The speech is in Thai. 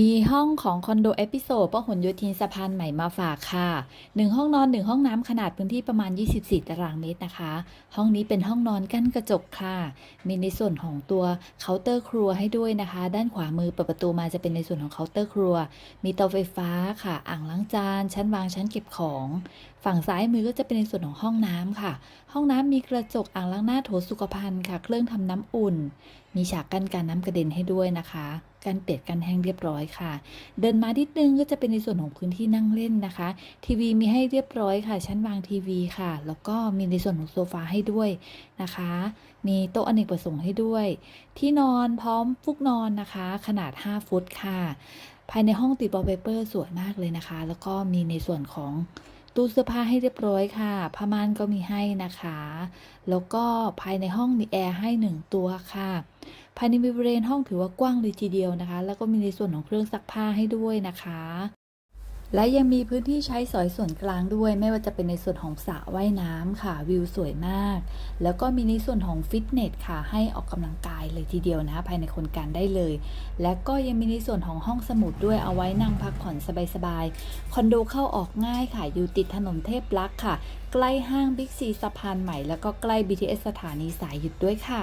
มีห้องของคอนโดเอพิโซดพหลโยธินสะพานใหม่มาฝากค่ะ 1 ห้องนอน 1 ห้องน้ำขนาดพื้นที่ประมาณ 24 ตารางเมตรนะคะ ห้องนี้เป็นห้องนอนกั้นกระจกค่ะ มีในส่วนของตัวเคาน์เตอร์ครัวให้ด้วยนะคะ ด้านขวามือเปิดประตูมาจะเป็นในส่วนของเคาน์เตอร์ครัว มีเตาไฟฟ้าค่ะ อ่างล้างจาน ชั้นวางชั้นเก็บของ ฝั่งซ้ายมือก็จะเป็นในส่วนของห้องน้ำค่ะ ห้องน้ำมีกระจกอ่างล้างหน้าโถสุขภัณฑ์ค่ะ เครื่องทำน้ำอุ่น มีฉากกั้นการน้ำกระเด็นให้ด้วยนะคะ กันเปียกกันแห้งเรียบร้อยค่ะ เดินมานิดนึงก็จะเป็นในส่วนของพื้นที่นั่งเล่นนะคะ ทีวีมีให้เรียบร้อยค่ะ ชั้นวางทีวีค่ะ แล้วก็มีในส่วนของโซฟาให้ด้วยนะคะ มีโต๊ะอเนกประสงค์ให้ด้วย ที่นอนพร้อมฟุกนอนนะคะ ขนาด 5 ฟุตค่ะ ภายในห้องติดวอลเปเปอร์สวยมากเลยนะคะ แล้วก็มีในส่วนของ ตู้เสื้อผ้าให้เรียบร้อยค่ะผ้าม่านก็มีให้นะคะ แล้วก็ภายในห้องมีแอร์ให้หนึ่งตัวค่ะ ภายในบริเวณห้องถือว่ากว้างเลยทีเดียวนะคะ แล้วก็มีในส่วนของเครื่องซักผ้าให้ด้วยนะคะ และยังมีพื้นที่ใช้สอยส่วนกลางด้วย ไม่ว่าจะเป็นในส่วนของสระว่ายน้ำค่ะวิวสวยมาก แล้วก็มีในส่วนของฟิตเนสค่ะให้ออกกำลังกายเลยทีเดียวนะภายในครงการได้เลย และก็ยังมีในส่วนของห้องสมุดด้วยเอาไว้นั่งพักผ่อนสบายๆคอนโดเข้าออกง่ายค่ะ อยู่ติดถนนเทพลักษณ์ค่ะ ใกล้ห้างบิ๊กซีสะพานใหม่แล้วก็ใกล้ BTS สถานีสายหยุดด้วยค่ะ